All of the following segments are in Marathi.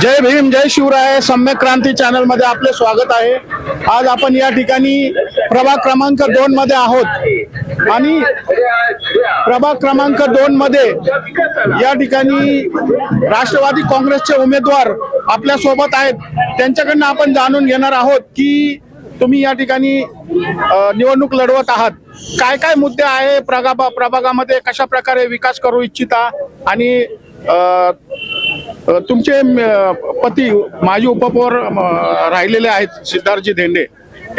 जय भीम जय शिवराय. सम्यक क्रांती चॅनलमध्ये आपले स्वागत आहे. आज आपण या ठिकाणी प्रभाग क्रमांक दोन मध्ये आहोत. आणि प्रभाग क्रमांक दोन मध्ये या ठिकाणी राष्ट्रवादी काँग्रेसचे उमेदवार आपल्यासोबत आहेत. त्यांच्याकडनं आपण जाणून घेणार आहोत की तुम्ही या ठिकाणी निवडणूक लढवत आहात. काय काय मुद्दे आहे प्रभागा प्रभागामध्ये? कशा प्रकारे विकास करू इच्छिता? आणि तुमचे पती माजी उपपौर म, राहिलेले आहेत सिद्धार्थजी धेंडे.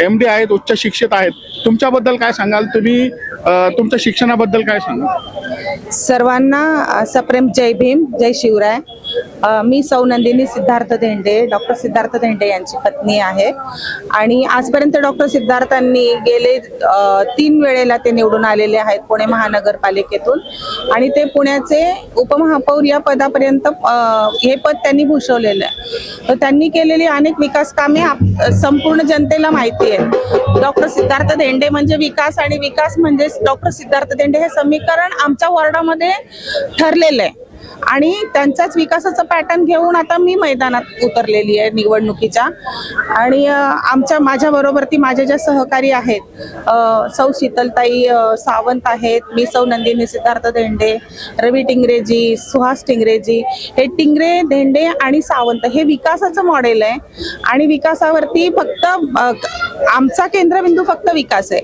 एम डी आहेत उच्च शिक्षित आहेत. तुमच्याबद्दल काय सांगाल? तुम्ही तुमच्या शिक्षणाबद्दल काय सांगाल सर्वांना सप्रेम जय भीम जय शिवराय. मी सौनंदिनी सिद्धार्थ धेंडे डॉक्टर सिद्धार्थ धेंडे यांची पत्नी आहे. आणि आजपर्यंत डॉक्टर सिद्धार्थांनी गेले तीन वेळेला ते निवडून आलेले आहेत पुणे महानगरपालिकेतून. आणि ते पुण्याचे उपमहापौर या पदापर्यंत हे पद त्यांनी भूषवलेलं आहे. तर त्यांनी केलेली अनेक विकास कामे आप- संपूर्ण जनतेला माहिती आहे डॉक्टर सिद्धार्थ धेंडे म्हणजे विकास आणि विकास म्हणजे डॉक्टर सिद्धार्थ देंडे हे समीकरण आमच्या वॉर्डामध्ये ठरलेलं आहे. आणि त्यांचाच विकासाचा पॅटर्न घेऊन आता मी मैदानात उतरलेली आहे निवडणुकीच्या. आणि आमच्या माझ्याबरोबर ती माझ्या ज्या सहकारी आहेत सौ शीतलताई सावंत आहेत मी सौ नंदिनी सिद्धार्थ धेंडे रवी टिंगरेजी सुहास टिंगरेजी हे टिंगरे धेंडे आणि सावंत हे विकासाचं मॉडेल आहे. आणि विकासावरती फक्त आमचा केंद्रबिंदू फक्त विकास आहे.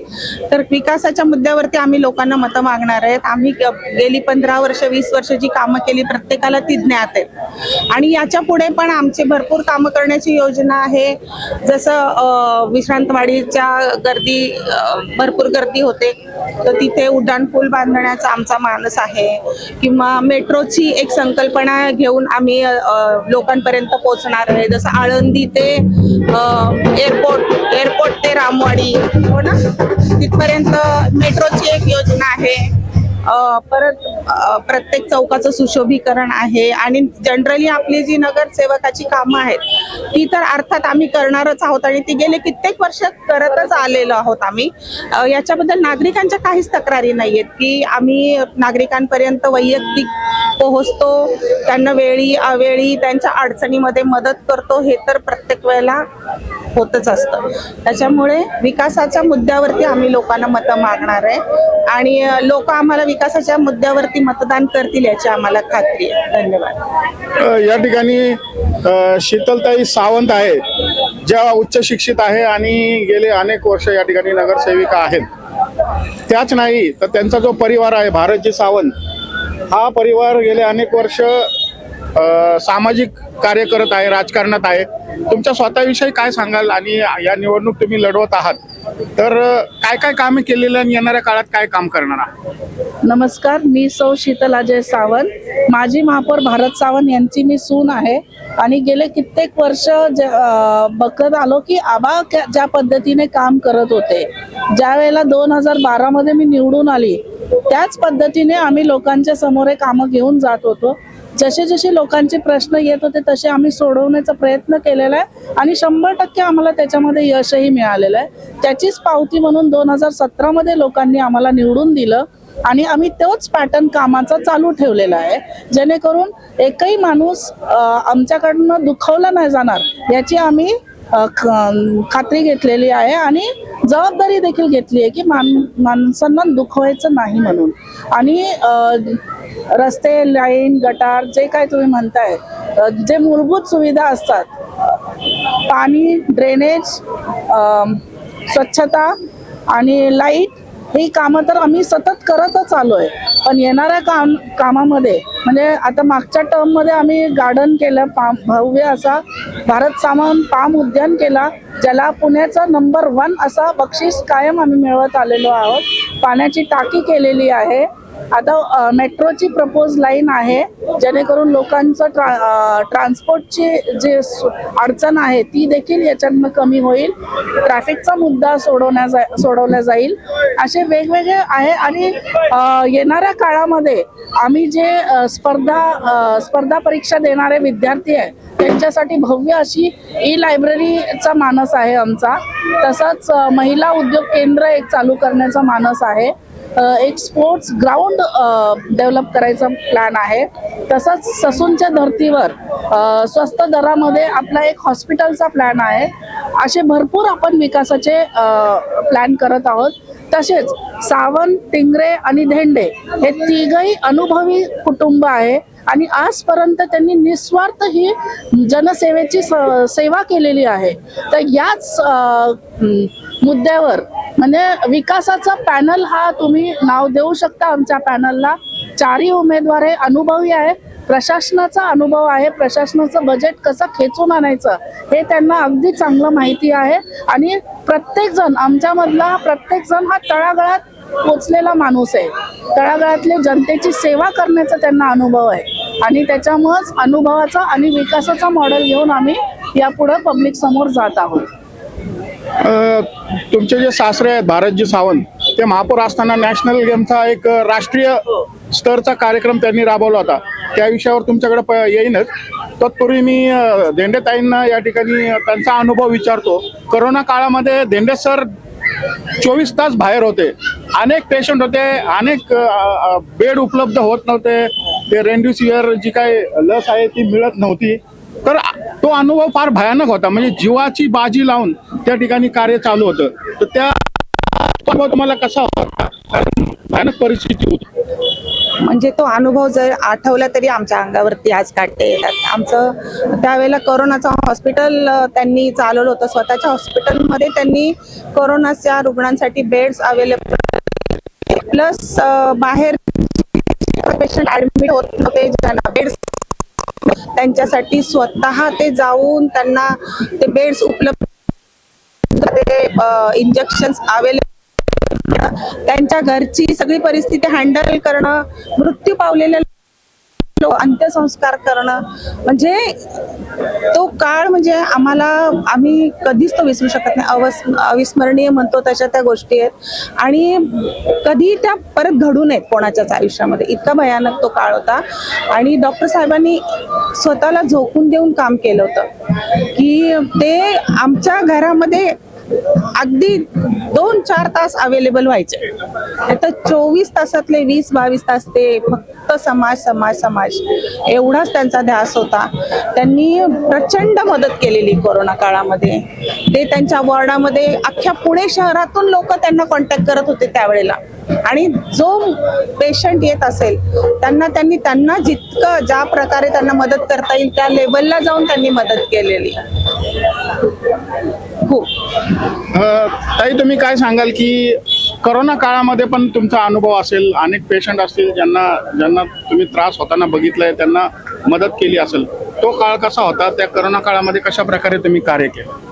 तर विकासाच्या मुद्द्यावरती आम्ही लोकांना मतं मागणार आहेत. आम्ही ग- गेली पंधरा वर्ष वीस वर्ष जी कामं केली प्रत्येकाला ती ज्ञात आहे. आणि याच्यापुढे पण आमची भरपूर कामं करण्याची योजना आहे. जसं विश्रांतवाडीच्या गर्दी भरपूर गर्दी होते. तर तिथे उड्डाण पूल बांधण्याचा आमचा मानस आहे. किंवा मेट्रोची एक संकल्पना घेऊन आम्ही लोकांपर्यंत पोहोचणार आहे. जसं आळंदी ते एअरपोर्ट एअरपोर्ट ते रामवाडी. हो ना? तिथपर्यंत मेट्रोची एक योजना आहे. परत प्रत्येक चौकाचं सुशोभीकरण आहे आणि जनरली आपली जी नगरसेवकाची कामं आहेत ती तर अर्थात आम्ही करणारच आहोत आणि ती गेले कित्येक वर्ष करतच आलेलो आहोत आम्ही. याच्याबद्दल नागरिकांच्या काहीच तक्रारी नाही आहेत की आम्ही नागरिकांपर्यंत वैयक्तिक पोहोचतो त्यांना वेळी अवेळी त्यांच्या अडचणीमध्ये मदत करतो हे तर प्रत्येक वेळेला होतच असतं. त्याच्यामुळे विकासाच्या मुद्द्यावरती आम्ही लोकांना मतं मागणार आहे आणि लोक आम्हाला विकासाच्या मुद्द्यावरती मतदान करतील याची आम्हाला खात्री आहे. धन्यवाद. या ठिकाणी शीतलताई सावंत आहे ज्या उच्च शिक्षित आहे आणि गेले अनेक वर्ष या ठिकाणी नगरसेविका आहेत. त्याच नाही तर त्यांचा जो परिवार आहे भारतजी सावंत हा परिवार गेले अनेक वर्ष सामाजिक कार्य करत आहे राजकारणात आहे. तुमच्या स्वतःविषयी काय सांगाल आणि या निवडणूक तुम्ही लढवत आहात? तर काय काय कामे केलेलं आणि येणाऱ्या काळात काय काम करणार आहात? नमस्कार मी सौ शीतल अजय सावंत. माजी महापौर भारत सावंत यांची मी सून आहे. आणि गेले कित्येक वर्ष बघत आलो की आबा क्या- ज्या पद्धतीने काम करत होते. ज्या वेळेला दोन हजार बारामध्ये मी निवडून आली त्याच पद्धतीने आम्ही लोकांच्या समोर हे कामं घेऊन जात होतो. जसे जसे लोकांचे प्रश्न येत होते तसे आम्ही सोडवण्याचा प्रयत्न केलेला आहे आणि शंभर टक्के आम्हाला त्याच्यामध्ये यशही मिळालेलं आहे. त्याचीच पावती म्हणून दोन हजार सतरामध्ये लोकांनी आम्हाला निवडून दिलं आणि आम्ही तोच पॅटर्न कामाचा चालू ठेवलेला आहे. जेणेकरून एकही माणूस आमच्याकडनं दुखवला नाही जाणार याची आम्ही खात्री घेतलेली आहे आणि जबाबदारी देखील घेतली आहे की मान माणसांना दुखवायचं नाही म्हणून. आणि रस्ते लाईन गटार जे काय तुम्ही म्हणताय जे मूलभूत सुविधा असतात पाणी ड्रेनेज स्वच्छता आणि लाइट ही कामं तर आम्ही सतत करतच आलो आहे पण येणाऱ्या काम कामामध्ये म्हणजे आता मागच्या टर्ममध्ये आम्ही गार्डन केलं पाम भव्य असा भारत सामान पाम उद्यान केला ज्याला पुण्याचा नंबर वन असा बक्षीस कायम आम्ही मिळवत आलेलो आहोत. पाण्याची टाकी केलेली आहे. आता मेट्रोची प्रपोज लाईन आहे जेणेकरून लोकांचं ट्रा ट्रान्सपोर्टची जे अडचण आहे ती देखील याच्यातनं कमी होईल. ट्रॅफिकचा मुद्दा सोडवण्या जा सोडवला जाईल. असे वेगवेगळे आहे आणि येणाऱ्या काळामध्ये आम्ही जे स्पर्धा स्पर्धा परीक्षा देणारे विद्यार्थी आहे त्यांच्यासाठी भव्य अशी ई लायब्ररीचा मानस आहे आमचा. तसंच महिला उद्योग केंद्र एक चालू करण्याचा मानस आहे. एक स्पोर्ट्स ग्राउंड डेव्हलप करायचा प्लॅन आहे. तसंच ससूनच्या धर्तीवर स्वस्त दरामध्ये आपला एक हॉस्पिटलचा प्लॅन आहे. असे भरपूर आपण विकासाचे प्लॅन करत आहोत. तसेच सावंत टिंगरे आणि धेंडे हे तिघही अनुभवी कुटुंब आहे आणि आजपर्यंत त्यांनी निस्वार्थ ही जनसेवेची स- सेवा केलेली आहे. तर याच मुद्द्यावर. म्हणजे विकासाचा पॅनल हा तुम्ही नाव देऊ शकता आमच्या पॅनलला. चारही उमेदवार हे अनुभवी आहे. प्रशासनाचा अनुभव आहे. प्रशासनाचं बजेट कसं खेचून आणायचं हे त्यांना अगदी चांगलं माहिती आहे. आणि प्रत्येकजण आमच्यामधला प्रत्येकजण हा तळागाळात पोचलेला माणूस आहे. तळागाळातले जनतेची सेवा करण्याचा त्यांना अनुभव आहे. आणि त्याच्यामुळंच अनुभवाचा आणि विकासाचा मॉडेल घेऊन आम्ही यापुढं पब्लिक समोर जात आहोत. तुमचे जे सासरे आहेत भारतजी सावंत ते महापौर असताना नॅशनल गेमचा एक राष्ट्रीय स्तरचा कार्यक्रम त्यांनी राबवला होता. त्या विषयावर तुमच्याकडे प- येईनच तत्पूर्वी मी धेंडेताईंना या ठिकाणी त्यांचा अनुभव विचारतो. करोना काळामध्ये धेंडे सर चोवीस तास बाहेर होते. अनेक पेशंट होते अनेक बेड उपलब्ध होत नव्हते. ते रेमडेसिविर जी काय लस आहे ती मिळत नव्हती. तर तो अनुभव फार भयानक होता. म्हणजे जीवाची बाजी लावून त्या ठिकाणी कार्य चालू होतं. तर त्या अनुभव तुम्हाला कसा होता? भयानक परिस्थिती होती. म्हणजे तो अनुभव जर आठवला तरी आमच्या अंगावरती आज काढते येतात. आमचं त्यावेळेला करोनाचं हॉस्पिटल त्यांनी चालवलं होतं. स्वतःच्या हॉस्पिटलमध्ये त्यांनी कोरोनाच्या रुग्णांसाठी बेड्स अवेलेबल प्लस बाहेर पेशंट ऍडमिट होत नव्हते ज्यांना बेड्स त्यांच्यासाठी स्वतः ते जाऊन त्यांना ते बेड्स उपलब्ध इंजेक्शन अवेलेबल त्यांच्या घरची सगळी परिस्थिती हँडल करणं मृत्यू पावलेल्या अंत्यसंस्कार करणं. म्हणजे तो काळ म्हणजे आम्हाला आम्ही कधीच तो विसरू शकत नाही. अवस् अविस्मरणीय म्हणतो त्याच्या त्या गोष्टी आहेत. आणि कधी त्या परत घडू नयेत कोणाच्याच आयुष्यामध्ये. इतका भयानक तो काळ होता. आणि डॉक्टर साहेबांनी स्वतःला झोकून देऊन काम केलं होतं. की ते आमच्या घरामध्ये अगदी दोन चार तास अवेलेबल व्हायचे. तर चोवीस तासातले वीस बावीस तास ते फक्त समाज समाज समाज. एवढाच त्यांचा ध्यास होता. त्यांनी प्रचंड मदत केलेली कोरोना काळामध्ये. ते त्यांच्या वॉर्डामध्ये अख्ख्या पुणे शहरातून लोक त्यांना कॉन्टॅक्ट करत होते त्यावेळेला. आणि जो पेशंट येत असेल त्यांना त्यांनी त्यांना जितकं ज्या प्रकारे त्यांना मदत करता येईल त्या लेवलला जाऊन त्यांनी मदत केलेली. अ, ताई तुम्ही काय सांगाल की करोना काळामध्ये पण तुमचा अनुभव असेल अनेक पेशंट असतील ज्यांना ज्यांना तुम्ही त्रास होताना बघितलाय त्यांना मदत केली असेल तो काळ कसा होता? त्या करोना काळामध्ये कशा प्रकारे तुम्ही कार्य केलं?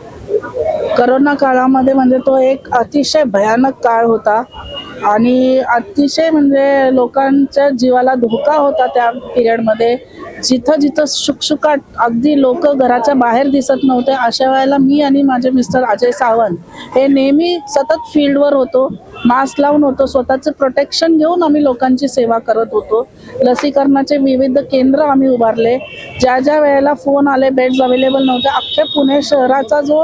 करोना काळामध्ये म्हणजे तो एक अतिशय भयानक काळ होता आणि अतिशय म्हणजे लोकांच्या जीवाला धोका होता त्या पिरियडमध्ये जिथं जिथं शुकशुकाट अगदी लोक घराच्या बाहेर दिसत नव्हते अशा वेळेला मी आणि माझे मिस्टर अजय सावंत हे नेहमी सतत फील्डवर होतो मास्क लावून होतो स्वतःचं प्रोटेक्शन घेऊन आम्ही लोकांची सेवा करत होतो. लसीकरणाचे विविध केंद्र आम्ही उभारले. ज्या ज्या वेळेला फोन आले बेड्स अवेलेबल नव्हते अख्ख्या पुणे शहराचा जो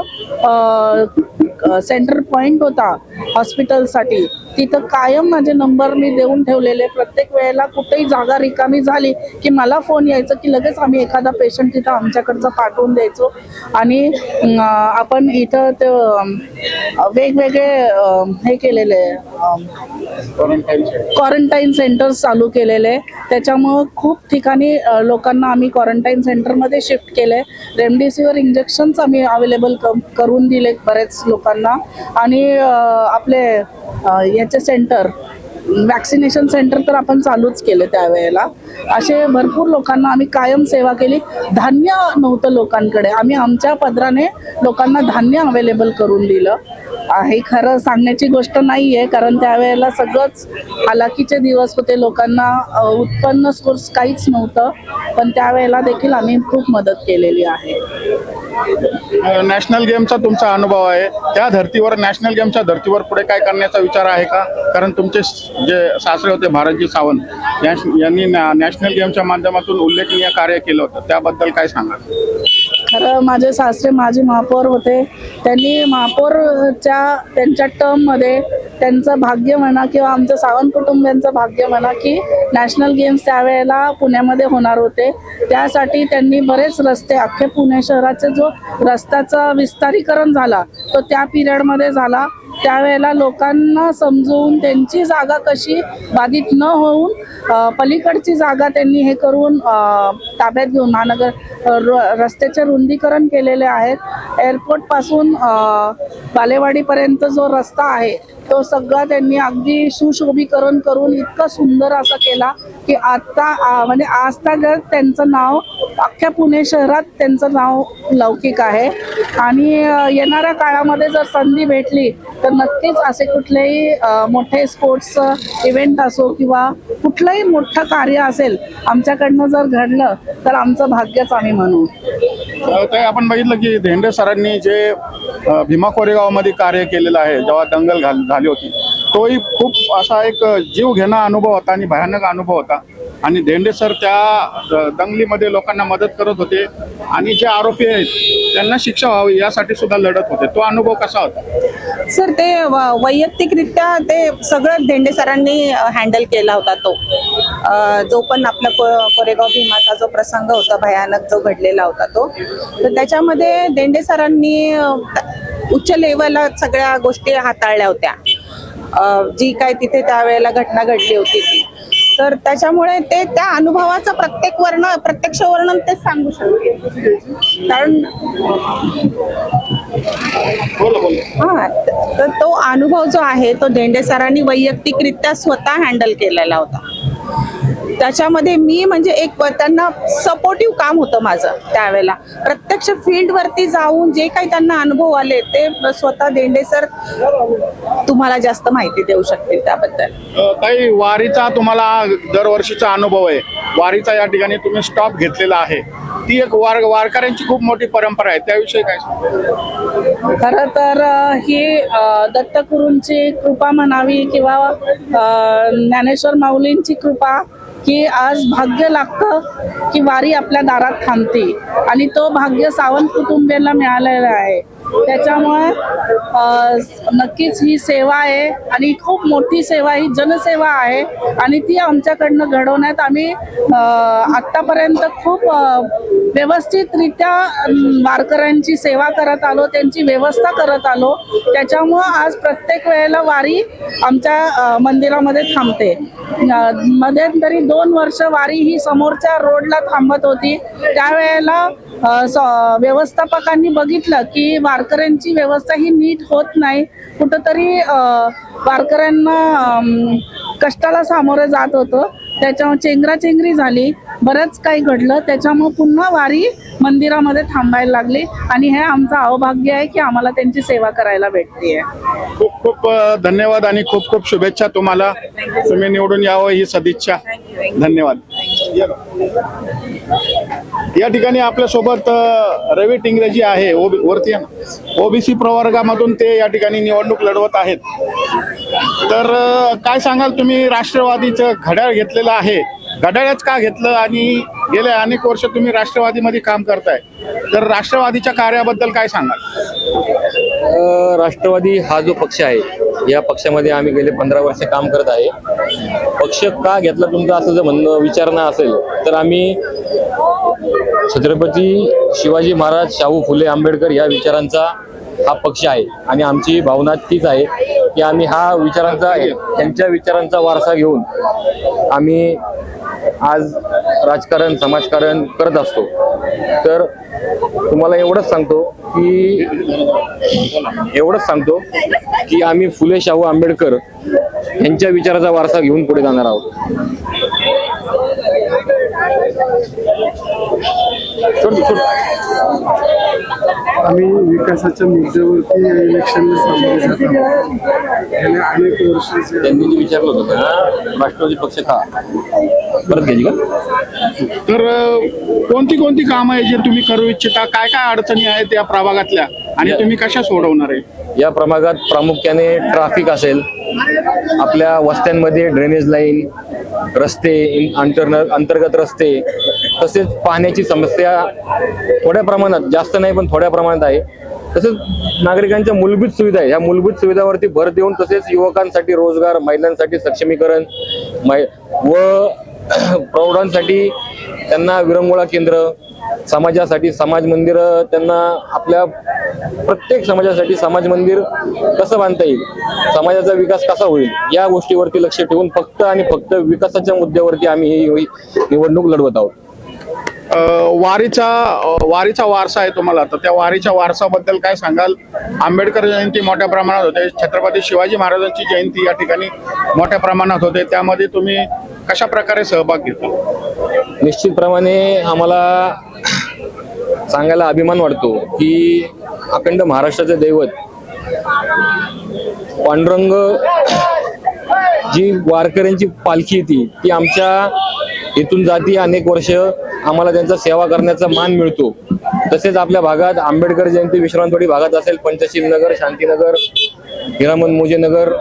सेंटर पॉइंट होता हॉस्पिटलसाठी तिथं कायम माझे नंबर मी देऊन ठेवलेले. प्रत्येक वेळेला कुठेही जागा रिकामी झाली की मला फोन यायचं की लगेच आम्ही एखादा पेशंट तिथं आमच्याकडचं पाठवून द्यायचो. आणि आपण इथं ते वेगवेगळे हे केलेले क्वारंटाईन सेंटर्स चालू केलेले. त्याच्यामुळं खूप ठिकाणी लोकांना आम्ही क्वारंटाईन सेंटरमध्ये शिफ्ट केले. रेमडेसिवीर इंजेक्शन्स आम्ही अवेलेबल करून दिले बरेच लोक लोकांना. आणि आपले याचे सेंटर वॅक्सिनेशन सेंटर तर आपण चालूच केले त्यावेळेला. असे भरपूर लोकांना आम्ही कायम सेवा केली. धान्य नव्हतं लोकांकडे. आम्ही आमच्या पदराने लोकांना धान्य अवेलेबल करून दिलं. हे खरं सांगण्याची गोष्ट नाही आहे कारण त्यावेळेला सगळंच हालाकीचे दिवस होते. लोकांना उत्पन्न सोर्स काहीच नव्हतं. पण त्यावेळेला देखील आम्ही खूप मदत केलेली आहे. नॅशनल गेमचा तुमचा अनुभव आहे. त्या धर्तीवर नॅशनल गेमच्या धर्तीवर पुढे काय करण्याचा विचार आहे का? कारण तुमचे जे सासरे होते भारतजी सावंत यांनी नॅशनल गेमच्या माध्यमातून उल्लेखनीय कार्य केलं होतं. त्याबद्दल काय सांगा खरं माझे सासरे माजी महापौर होते. त्यांनी महापौरच्या त्यांच्या टर्ममध्ये त्यांचं भाग्य म्हणा किंवा आमचं सावंत कुटुंबियांचं भाग्य म्हणा की नॅशनल गेम्स त्यावेळेला पुण्यामध्ये होणार होते. त्यासाठी त्यांनी बरेच रस्ते अख्खे पुणे शहराचे जो रस्त्याचा विस्तारीकरण झाला तो त्या पिरियडमध्ये झाला. त्यावेळेला लोकांना समजून त्यांची जागा कशी बाधित न होऊन पलीकडची जागा त्यांनी हे करून ताब्यात घेऊन महानगर रस्त्याचे रुंदीकरण केलेले आहेत. एअरपोर्टपासून बालेवाडीपर्यंत जो रस्ता आहे तो सगळा त्यांनी अगदी सुशोभीकरण करून इतकं सुंदर असा केला की आता म्हणजे आज तर त्यांचं नाव अख्ख्या पुणे शहरात त्यांचं नाव लौकिक आहे. आणि येणाऱ्या काळामध्ये जर संधी भेटली तर नक्कीच असे कुठलेही मोठे स्पोर्ट्स इव्हेंट असो किंवा कुठलंही मोठं कार्य असेल आमच्याकडनं जर घडलं तर आमचं भाग्यच आम्ही म्हणू. ते आपण बघितलं की धेंडे सरांनी जे भीमा कोरेगावमध्ये कार्य केलेलं आहे जेव्हा दंगल घाल झाली होती तोही खूप असा एक जीव घेणा अनुभव होता आणि भयानक अनुभव होता. आणि धेंडे सर त्या दंगलीमध्ये लोकांना मदत करत होते. आणि जे आरोपी आहेत त्यांना शिक्षा व्हावी यासाठी सुद्धा लढत होते. तो अनुभव कसा होता? सर ते व- वैयक्तिकरित्या ते सगळं धेंडे सरांनी हँडल केला होता तो. जो पण आपला को- कोरेगाव भीमाचा जो प्रसंग होता भयानक जो घडलेला होता तो तर त्याच्यामध्ये धेंडे सरांनी उच्च लेवलला सगळ्या गोष्टी हाताळल्या होत्या. जी काय तिथे त्यावेळेला घटना घडली होती ती. तर त्याच्यामुळे ते त्या अनुभवाचं प्रत्येक वर्ण प्रत्यक्ष वर्णन तेच सांगू शकते. कारण हा तर तो अनुभव जो आहे तो धेंडे सरांनी वैयक्तिकरित्या स्वतः हँडल केलेला होता. त्याच्यामध्ये मी म्हणजे एक त्यांना सपोर्टिव्ह काम होतं माझं त्यावेळेला. प्रत्यक्ष फील्डवरती जाऊन जे काही त्यांना अनुभव आले ते स्वतः धेंडे सर तुम्हाला जास्त माहिती देऊ शकतील त्याबद्दल. ताई वारीचा तुम्हाला दरवर्षीचा अनुभव आहे. वारीचा या ठिकाणी तुम्ही स्टॉप घेतलेला आहे. ती एक वार वारकऱ्यांची खूप मोठी परंपरा आहे. त्याविषयी काय? खरं तर ही दत्तगुरूंची कृपा म्हणावी किंवा ज्ञानेश्वर माऊलींची कृपा की आज भाग्य लागतं की वारी आपल्या दारात थांबते. आणि तो भाग्य सावंत कुटुंबियांना मिळालेला आहे. त्याच्यामुळे नक्कीच ही सेवा आहे आणि खूप मोठी सेवा ही जनसेवा आहे आणि ती आमच्याकडनं घडवण्यात आम्ही आत्तापर्यंत खूप व्यवस्थितरित्या वारकऱ्यांची सेवा करत आलो त्यांची व्यवस्था करत आलो. त्याच्यामुळं आज प्रत्येक वेळेला वारी आमच्या मंदिरामध्ये थांबते. मध्यंतरी दोन वर्ष वारी ही समोरच्या रोडला थांबत होती. त्यावेळेला स- व्यवस्थापकांनी बघितलं की वारकऱ्यांची व्यवस्था ही नीट होत नाही. कुठंतरी वारकऱ्यांना कष्टाला सामोरं जात होतं. त्याच्यामुळे चेंगराचेंगरी झाली. बरंच काही घडलं. त्याच्यामुळे पुन्हा वारी मंदिरामध्ये थांबायला लागली. आणि हे आमचं अवभाग्य आहे की आम्हाला त्यांची सेवा करायला भेटते खूप खूप धन्यवाद आणि खूप खूप शुभेच्छा तुम्हाला. तुम्ही निवडून यावं ही सदिच्छा. धन्यवाद. या. ठिकाणी आपल्यासोबत रवी टिंगरेजी आहे ओबी वरती आहे ना. ओबीसी प्रवर्गामधून ते या ठिकाणी निवडणूक लढवत आहेत. तर काय सांगाल तुम्ही? राष्ट्रवादीचं घड्याळ घेतलेलं आहे. घड्याळच का घेतलं आणि गेले अनेक वर्ष तुम्ही राष्ट्रवादीमध्ये काम करताय. तर राष्ट्रवादीच्या कार्याबद्दल काय सांगाल? राष्ट्रवादी हा जो पक्ष आहे या पक्षामध्ये आम्ही गेले पंधरा वर्ष काम करत आहे. पक्ष का घेतला तुमचं असं जर म्हणणं विचारणं असेल तर आम्ही छत्रपती शिवाजी महाराज शाहू फुले आंबेडकर या विचारांचा हा पक्ष आहे. आणि आमची भावना तीच आहे की आम्ही हा विचारांचा त्यांच्या विचारांचा वारसा घेऊन आम्ही आज राजकारण समाजकारण करत असतो. तर तुम्हाला एवढंच सांगतो की एवढंच सांगतो की आम्ही फुले शाहू आंबेडकर यांच्या विचाराचा वारसा घेऊन पुढे जाणार आहोत. आम्ही विकासाच्या मुद्द्यावरती इलेक्शनला सामोरे जात आहोत. गेल्या अनेक वर्षाचे त्यांनी जे विचारलं होतं का? राष्ट्रवादी पक्ष का? परत घ्यायची का? तर कोणती कोणती कामं आहे जे तुम्ही करू इच्छिता? काय काय अडचणी आहेत या प्रभागातल्या? आणि तुम्ही कशा सोडवणार आहे? या प्रभागात प्रामुख्याने ट्राफिक असेल. आपल्या वस्त्यांमध्ये ड्रेनेज लाईन रस्ते इन- अंतर्न अंतर्गत रस्ते तसेच पाण्याची समस्या थोड्या प्रमाणात जास्त नाही पण थोड्या प्रमाणात आहे. तसेच नागरिकांच्या मूलभूत सुविधा आहे. ह्या मूलभूत सुविधावरती भर देऊन तसेच युवकांसाठी रोजगार महिलांसाठी सक्षमीकरण मै- व प्रौढांसाठी त्यांना विरंगुळा केंद्र समाजासाठी समाज मंदिर त्यांना आपल्या प्रत्येक समाजासाठी समाज मंदिर कसं बांधता येईल समाजाचा विकास कसा होईल या गोष्टीवरती लक्ष ठेवून फक्त आणि फक्त विकासाच्या मुद्द्यावरती आम्ही ही निवडणूक लढवत आहोत. वारीचा वारीचा वारसा आहे तुम्हाला. तर त्या वारीच्या वारसाबद्दल काय सांगाल? आंबेडकर जयंती मोठ्या प्रमाणात होते. छत्रपती शिवाजी महाराजांची जयंती या ठिकाणी मोठ्या प्रमाणात होते. त्यामध्ये तुम्ही कशा प्रकारे सहभाग घेतला निश्चितप्रमाणे आम्हाला सांगायला अभिमान वाटतो की अखंड महाराष्ट्राचे दैवत पांडुरंग जी वारकऱ्यांची पालखी ती ती आमच्या इथून जाती अनेक वर्ष आम्हाला त्यांचा सेवा करण्याचा मान मिळतो. तसेच आपल्या भागात आंबेडकर जयंती विश्रांतवाडी भागात असेल पंचशील नगर शांतीनगर हिरामन मोजे नगर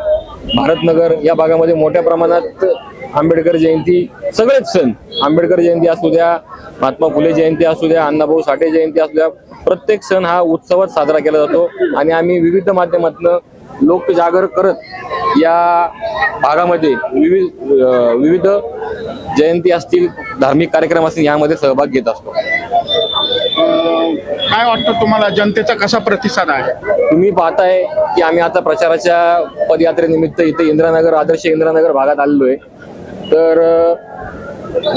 भारतनगर या भागामध्ये मोठ्या प्रमाणात आंबेडकर जयंती सगळेच सण आंबेडकर जयंती असू द्या महात्मा फुले जयंती असू द्या अण्णाभाऊ साठे जयंती असू द्या प्रत्येक सण हा उत्सवात साजरा केला जातो आणि आम्ही विविध माध्यमातून लोकजागर करत या भागामध्ये विविध विविध जयंती असतील धार्मिक कार्यक्रम असतील यामध्ये सहभाग घेत असतो. काय वाटतं तुम्हाला जनतेचा कसा प्रतिसाद आहे? तुम्ही पाहताय की आम्ही आता प्रचाराच्या पदयात्रेनिमित्त इथे इंदिरानगर आदर्श इंदिरानगर भागात आलेलो आहे. तर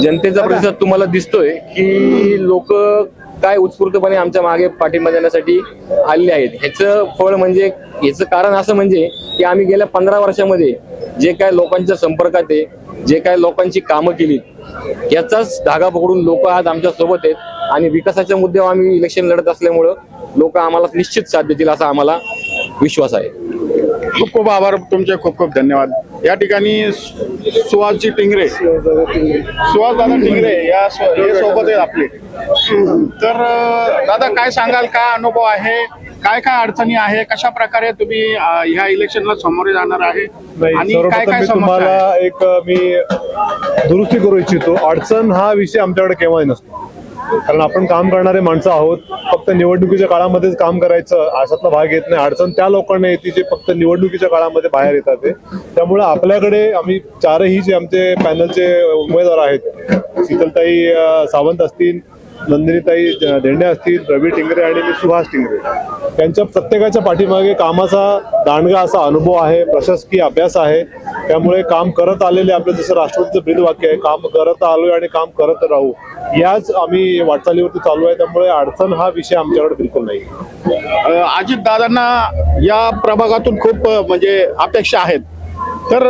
जनतेचा प्रतिसाद तुम्हाला दिसतोय की लोक काय उत्स्फूर्तपणे आमच्या मागे पाठिंबा देण्यासाठी आलेले आहेत. ह्याचं फळ म्हणजे ह्याचं कारण असं म्हणजे की आम्ही गेल्या पंधरा वर्षामध्ये जे काय लोकांच्या संपर्कात आहे जे काय लोकांची कामं केली याचाच धागा पकडून लोक आज आमच्यासोबत आहेत आणि विकासाच्या मुद्द्यावर आम्ही इलेक्शन लढत असल्यामुळं लोक आम्हाला निश्चित साथ देतील असा आम्हाला विश्वास आहे. खूप खूप आभार. तुमचे खूप खूप धन्यवाद. या ठिकाणी सुहासजी टिंगरे. सुहास दादा टिंगरे या हे सोबत आहेत आपले. तर दादा काय सांगाल? काय अनुभव आहे? काय काय अडचणी आहे? कशा प्रकारे तुम्ही ह्या इलेक्शनला सामोरे जाणार आहे? आणि काय काय? तुम्हाला एक मी दुरुस्ती करू इच्छितो. अडचण हा विषय आमच्याकडे केव्हाही नसतो. कारण आपण काम करणारे माणसं आहोत फक्त निवडणुकीच्या काळामध्येच काम करायचं अशातला भाग येत नाही अडचण त्या लोकांना येते जे फक्त निवडणुकीच्या काळामध्ये बाहेर येतात ते. त्यामुळे आपल्याकडे आम्ही चारही जे आमचे पॅनलचे उमेदवार आहेत शीतलताई सावंत असतील नंदिनीताई धेंडे असतील रवी टिंगरे आणि मी सुहास टिंगरे. त्यांच्या प्रत्येकाच्या पाठीमागे कामाचा दांडगा असा अनुभव आहे प्रशासकीय अभ्यास आहे. त्यामुळे काम करत आलेले आपलं जसं राष्ट्रपतीचं ब्रीदवाक्य आहे काम करत आलोय आणि काम करत राहू. याच आम्ही वाटचालीवरती चालू आहे. त्यामुळे अडचण हा विषय आमच्याकडे बिलकुल नाही. अजित दादांना या प्रभागातून खूप म्हणजे अपेक्षा आहेत. तर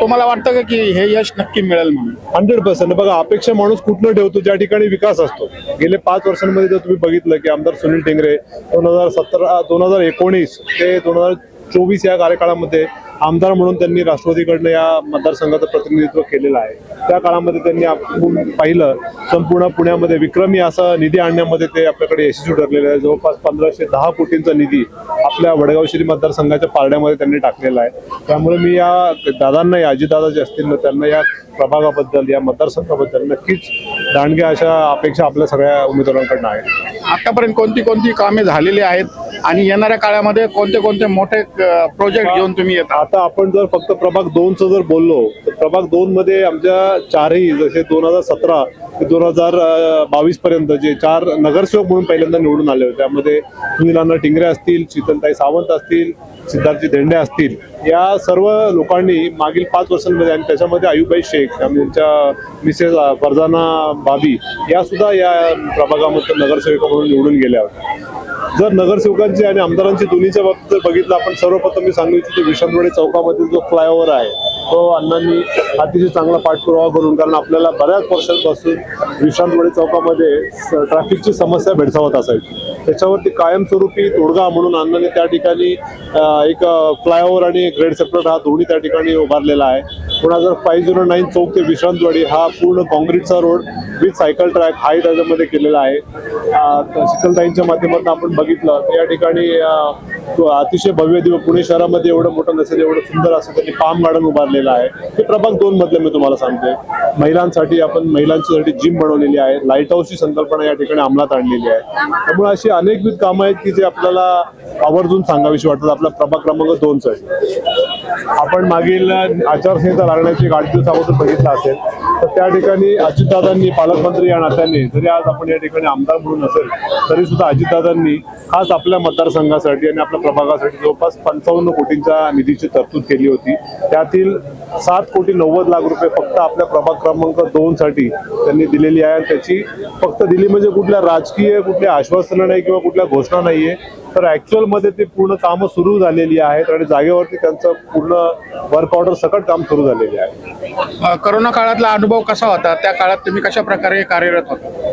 तुम्हाला वाटतं का की हे यश नक्की मिळेल म्हणून? Hundred percent. बघा अपेक्षा माणूस कुठनं ठेवतो ज्या ठिकाणी विकास असतो. गेले पाच वर्षांमध्ये जर तुम्ही बघितलं की आमदार सुनील टेंगरे दोन हजार सतरा दोन हजार एकोणीस ते दोन हजार चोवीस या कार्यकाळामध्ये आमदार म्हणून त्यांनी राष्ट्रवादीकडनं या मतदारसंघाचं प्रतिनिधित्व केलेलं आहे. त्या काळामध्ये त्यांनी आपण पाहिलं संपूर्ण पुण्यामध्ये विक्रमी असा निधी आणण्यामध्ये ते आपल्याकडे यशस्वी ठरलेले आहे. जवळपास पंधराशे दहा कोटींचा निधी आपल्या वडगाव श्री मतदारसंघाच्या पारड्यामध्ये त्यांनी टाकलेला आहे. त्यामुळे मी या दादांना या अजितदादा जे असतील ना त्यांना या प्रभागाबद्दल या मतदारसंघाबद्दल नक्कीच दांडग्या अशा अपेक्षा आपल्या सगळ्या उमेदवारांकडनं आहेत. आतापर्यंत कोणती कोणती कामे झालेली आहेत आणि येणाऱ्या काळामध्ये कोणते कोणते मोठे प्रोजेक्ट घेऊन तुम्ही येता? आता आपण जर फक्त प्रभाग दोनचं जर बोललो तर प्रभाग दोन मध्ये आमच्या चारही जसे दोन हजार सतरा ते दोन हजार बावीस पर्यंत जे चार नगरसेवक म्हणून पहिल्यांदा निवडून आले होते. त्यामध्ये सुनील टिंगरे असतील शीतलताई सावंत असतील सिद्धार्थजी धेंडे असतील या सर्व लोकांनी मागील पाच वर्षांमध्ये आणि त्याच्यामध्ये आयुबाई शेख आणि त्यांच्या मिसेस फरजाना बाबी या सुद्धा या प्रभागामध्ये नगरसेविका म्हणून निवडून गेल्या होत्या. जर नगरसेवकांची आणि आमदारांची दोन्हीच्या बाबतीत जर बघितलं आपण सर्वप्रथम मी सांगू इच्छितो विश्रांतवाडी चौकामधील जो फ्लायओव्हर आहे तो अण्णांनी अतिशय चांगला पाठपुरावा करून कारण आपल्याला बऱ्याच वर्षांपासून विश्रांतवाडी चौकामध्ये ट्रॅफिकची समस्या भेडसावत असायची. त्याच्यावरती कायमस्वरूपी तोडगा म्हणून अण्णांनी त्या ठिकाणी एक फ्लायओव्हर आणि ग्रेड सेपरेट हा दोन्ही त्या ठिकाणी उभारलेला आहे. पुन्हा जर फाईव्ह झिरो नाईन चौक ते विश्रांतवाडी हा पूर्ण काँक्रीटचा रोड विथ सायकल ट्रॅक हाय त्याच्यामध्ये केलेला आहे. अं, माध्यमातून आपण बघितलं या ठिकाणी अतिशय भव्य दिवस पुणे शहरामध्ये एवढं मोठं नसेल एवढं सुंदर असं त्यांनी पाम गार्डन उभारलेलं आहे. हे प्रभाग दोन मधले मी तुम्हाला सांगते महिलांसाठी आपण महिलांच्यासाठी जिम बनवलेली आहे. लाइट हाऊसची संकल्पना या ठिकाणी अंमलात आणलेली आहे. त्यामुळे अशी अनेकविध कामं आहेत की जे आपल्याला आवर्जून सांगावीशी वाटतात. आपला प्रभाग क्रमांक दोनच आहे. आपण मागील आचारसंहिता लागण्याची आठ दिवस अगोदर बघितलं असेल तर त्या ठिकाणी अजितदादांनी पालकमंत्री या नात्याने जरी आज आपण या ठिकाणी आमदार म्हणून असेल तरी सुद्धा अजितदादांनी खास आपल्या मतदारसंघासाठी आणि आपल्या प्रभागासाठी जवळपास पंचावन्न कोटींच्या निधीची तरतूद केली होती. त्यातील सात कोटी नव्वद लाख रुपये फक्त आपल्या प्रभाग क्रमांक दोन साठी त्यांनी दिलेली आहे. आणि त्याची फक्त दिली म्हणजे कुठल्या राजकीय कुठल्या आश्वासनं नाही किंवा कुठल्या घोषणा नाहीये. तर ऍक्च्युअलमध्ये ते पूर्ण कामं सुरू झालेली आहेत आणि जागेवरती त्यांचं पूर्ण वर्क ऑर्डर सकट काम सुरू झालेले आहे. करोना काळातला अनुभव कसा होता? त्या काळात तुम्ही कशा प्रकारे कार्यरत होता?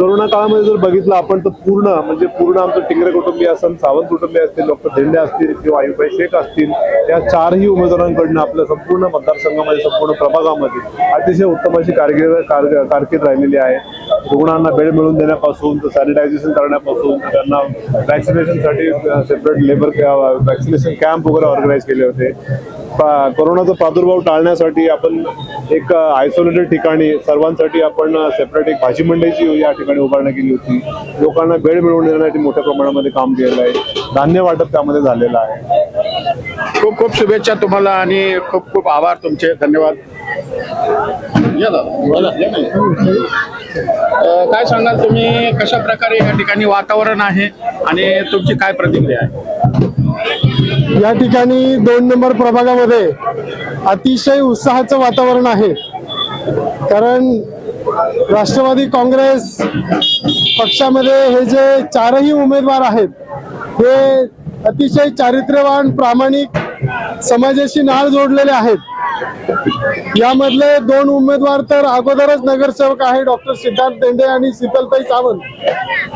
करोना काळामध्ये जर बघितलं आपण तर पूर्ण म्हणजे पूर्ण आमचं टिंगरे कुटुंबीय असेल सावंत कुटुंबीय असतील डॉक्टर धेंडे असतील किंवा आयुबाई शेख असतील या चारही उमेदवारांकडनं आपल्या संपूर्ण मतदारसंघामध्ये संपूर्ण प्रभागामध्ये अतिशय उत्तम अशी कारकीर्द कार- कारकीर्द राहिलेली आहे. रुग्णांना बेड मिळवून देण्यापासून तर सॅनिटायझेशन करण्यापासून त्यांना वॅक्सिनेशनसाठी सेपरेट लेबर वॅक्सिनेशन कॅम्प वगैरे ऑर्गनाईज केले होते. कोरोनाचा प्रादुर्भाव टाळण्यासाठी आपण एक आयसोलेटेड ठिकाणी सर्वांसाठी आपण सेपरेट एक भाजी मंडईची या ठिकाणी उभारणी केली होती. लोकांना बेड मिळवून देण्यासाठी मोठ्या प्रमाणामध्ये काम केलेलं आहे. धान्य वाटप त्यामध्ये झालेलं आहे. खूप खूप शुभेच्छा तुम्हाला आणि खूप खूप आभार तुमचे. धन्यवाद. काय सांगाल तुम्ही? कशा प्रकारे या ठिकाणी वातावरण आहे आणि तुमची काय प्रतिक्रिया आहे? या ठिकाणी दोन नंबर प्रभागामध्ये अतिशय उत्साहाचं वातावरण आहे. कारण राष्ट्रवादी काँग्रेस पक्षामध्ये हे जे चारही उमेदवार आहेत हे अतिशय चारित्र्यवान प्रामाणिक समाजाशी नाळ जोडलेले आहेत. यामधले दोन उमेदवार तर अगोदरच नगरसेवक आहे डॉक्टर सिद्धार्थ देंडे आणि शीतलताई सावंत.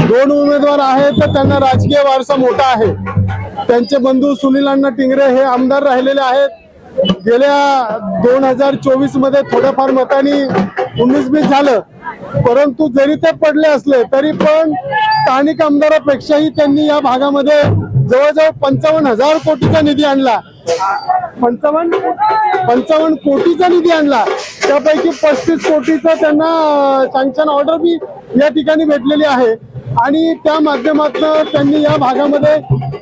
दोन उमेदवार आहेत तर त्यांना राजकीय वारसा मोठा आहे. त्यांचे बंधू सुनील अण्णा टिंगरे हे आमदार राहिलेले आहेत. गेल्या दोन हजार चोवीसमध्ये थोड्याफार मतांनी उन्नीस बीस झालं. परंतु जरी ते पडले असले तरी पण स्थानिक आमदारापेक्षाही त्यांनी या भागामध्ये जवळजवळ पंचावन्न हजार कोटीचा निधी आणला. पंचावन्न? पंचावन्न कोटीचा निधी आणला. त्यापैकी पस्तीस कोटीचा त्यांना सँक्शन ऑर्डर बी या ठिकाणी भेटलेली आहे. आणि त्या माध्यमातून त्यांनी या भागामध्ये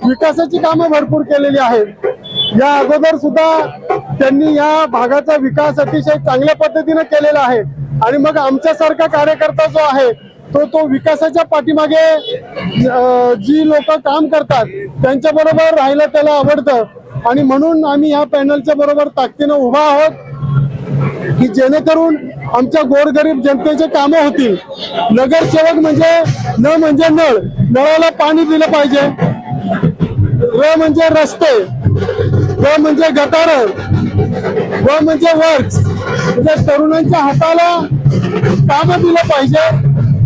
विकासाची कामं भरपूर केलेली आहेत. या अगोदर सुद्धा त्यांनी या भागाचा विकास अतिशय चांगल्या पद्धतीने केलेला आहे. आणि मग आमच्यासारखा कार्यकर्ता जो आहे तो तो विकासाच्या पाठीमागे जी लोक काम करतात त्यांच्या बरोबर राहायला त्याला आवडतं. आणि म्हणून आम्ही या पॅनलच्या बरोबर ताकदीनं उभा आहोत की जेणेकरून आमच्या गोरगरीब जनतेचे कामं होतील. नगरसेवक म्हणजे न म्हणजे नळ. नळाला पाणी दिलं पाहिजे. र म्हणजे रस्ते. व म्हणजे गटार व म्हणजे वर्क्स. म्हणजे तरुणांच्या हाताला काम दिलं पाहिजे.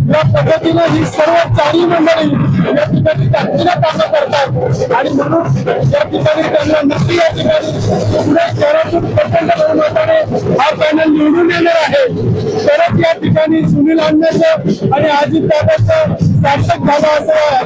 या पद्धतीने ही सर्व चारी मंडळी या ठिकाणी ताकदीनं कामं करतात. आणि म्हणून या ठिकाणी त्यांना नक्की या ठिकाणी पुणे शहरातून प्रचंड बहुमताने हा पॅनल निवडून येणार आहे. तरच या ठिकाणी सुनील अण्णाचं आणि अजित दादाचं सार्थक झालं असं या